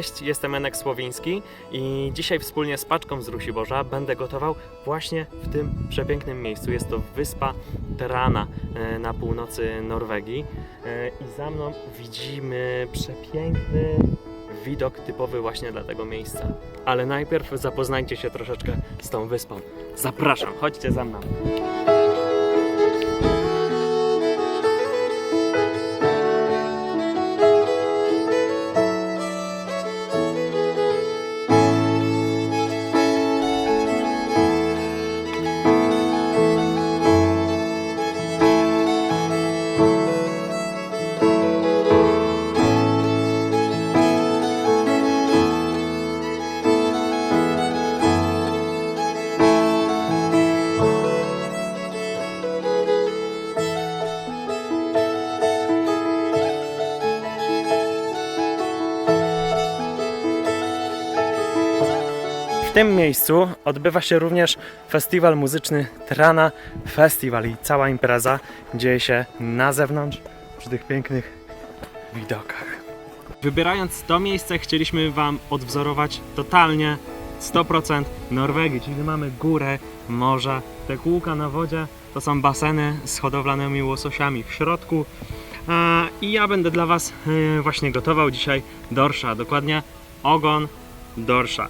Cześć, jestem Enek Słowiński i dzisiaj wspólnie z Paczką z Rusi Boża będę gotował właśnie w tym przepięknym miejscu. Jest to wyspa Terana e, na północy Norwegii E, i za mną widzimy przepiękny widok typowy właśnie dla tego miejsca. Ale najpierw zapoznajcie się troszeczkę z tą wyspą. Zapraszam, chodźcie za mną. Tym miejscu odbywa się również festiwal muzyczny Trana Festival i cała impreza dzieje się na zewnątrz przy tych pięknych widokach. Wybierając to miejsce chcieliśmy Wam odwzorować totalnie 100% Norwegii, czyli mamy górę, morza, te kółka na wodzie to są baseny z hodowlanymi łososiami w środku. I ja będę dla Was y, właśnie gotował dzisiaj dorsza, dokładnie ogon dorsza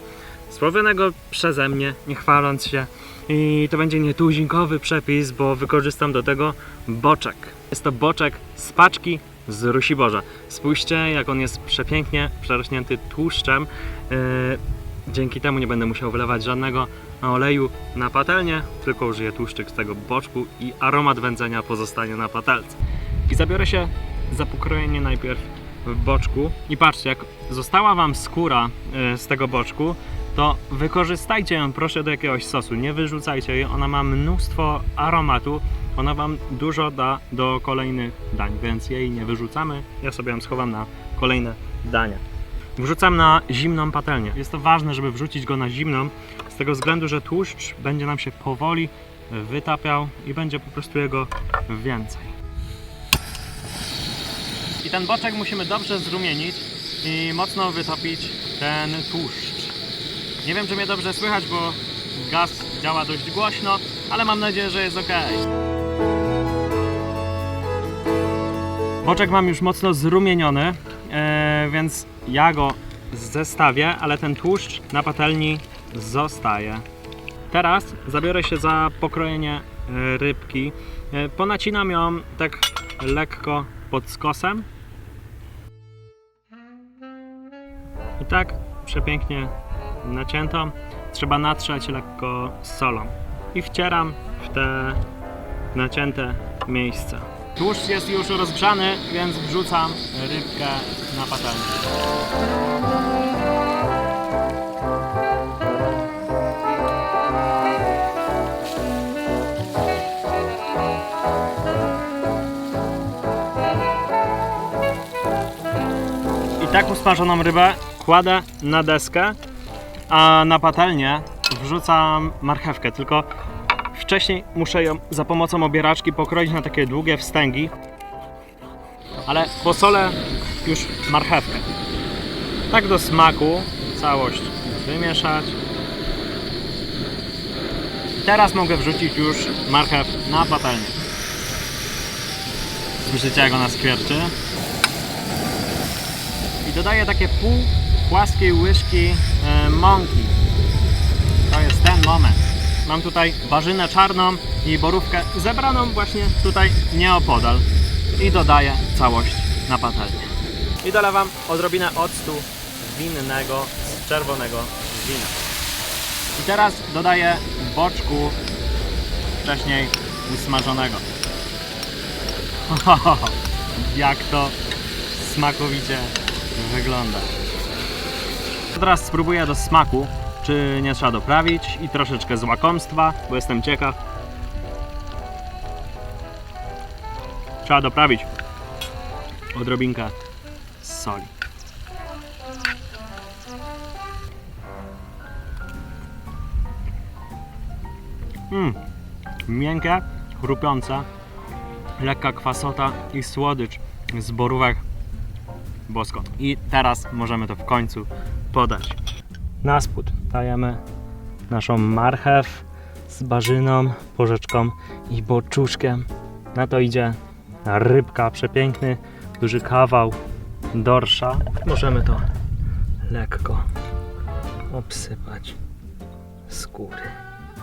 słowionego przeze mnie, nie chwaląc się. I to będzie nietuzinkowy przepis, bo wykorzystam do tego boczek. Jest to boczek z paczki z Rusi Boża. Spójrzcie, jak on jest przepięknie przerośnięty tłuszczem. Yy, dzięki temu nie będę musiał wylewać żadnego oleju na patelnię, tylko użyję tłuszczyk z tego boczku i aromat wędzenia pozostanie na patelce. I zabiorę się za pokrojenie najpierw w boczku. I patrzcie, jak została Wam skóra yy, z tego boczku, to wykorzystajcie ją proszę do jakiegoś sosu, nie wyrzucajcie jej, ona ma mnóstwo aromatu, ona Wam dużo da do kolejnych dań, więc jej nie wyrzucamy, ja sobie ją schowam na kolejne dania. Wrzucam na zimną patelnię. Jest to ważne, żeby wrzucić go na zimną, z tego względu, że tłuszcz będzie nam się powoli wytapiał i będzie po prostu jego więcej. I ten boczek musimy dobrze zrumienić i mocno wytopić ten tłuszcz. Nie wiem, czy mnie dobrze słychać, bo gaz działa dość głośno, ale mam nadzieję, że jest ok. Boczek mam już mocno zrumieniony, e, więc ja go zestawię, ale ten tłuszcz na patelni zostaje. Teraz zabiorę się za pokrojenie e, rybki. E, Ponacinam ją tak lekko pod skosem. I tak przepięknie naciętą trzeba natrzeć lekko solą i wcieram w te nacięte miejsca. Tłuszcz jest już rozgrzany, więc wrzucam rybkę na patelnię. I tak usmażoną rybę kładę na deskę a na patelnię wrzucam marchewkę, tylko wcześniej muszę ją za pomocą obieraczki pokroić na takie długie wstęgi, ale posolę już marchewkę. Tak do smaku całość wymieszać. Teraz mogę wrzucić już marchew na patelnię. Słyszycie jak ona skwierczy? I dodaję takie pół płaskiej łyżki e, mąki. To jest ten moment. Mam tutaj warzynę czarną i borówkę zebraną właśnie tutaj nieopodal. I dodaję całość na patelnię. I dolewam odrobinę octu winnego z czerwonego wina. I teraz dodaję boczku wcześniej usmażonego. Jak to smakowicie wygląda. Teraz spróbuję do smaku, czy nie trzeba doprawić i troszeczkę z łakomstwa, bo jestem ciekaw. Trzeba doprawić odrobinkę soli. Mmm, miękkie, chrupiące, lekka kwasota i słodycz z borówek bosko. I teraz możemy to w końcu podać. Na spód dajemy naszą marchew z barzyną, porzeczką i boczuszkiem. Na to idzie rybka, przepiękny, duży kawał dorsza. Możemy to lekko obsypać skóry.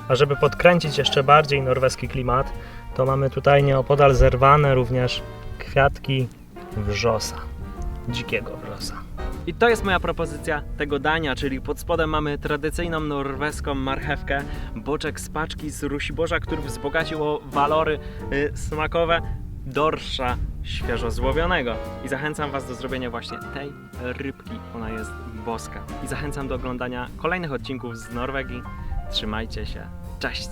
A żeby podkręcić jeszcze bardziej norweski klimat, to mamy tutaj nieopodal zerwane również kwiatki wrzosa, dzikiego wrzosa. I to jest moja propozycja tego dania, czyli pod spodem mamy tradycyjną norweską marchewkę, boczek z paczki z rusiborza, który wzbogacił o walory y, smakowe dorsza świeżo złowionego. I zachęcam Was do zrobienia właśnie tej rybki, ona jest boska. I zachęcam do oglądania kolejnych odcinków z Norwegii. Trzymajcie się, cześć!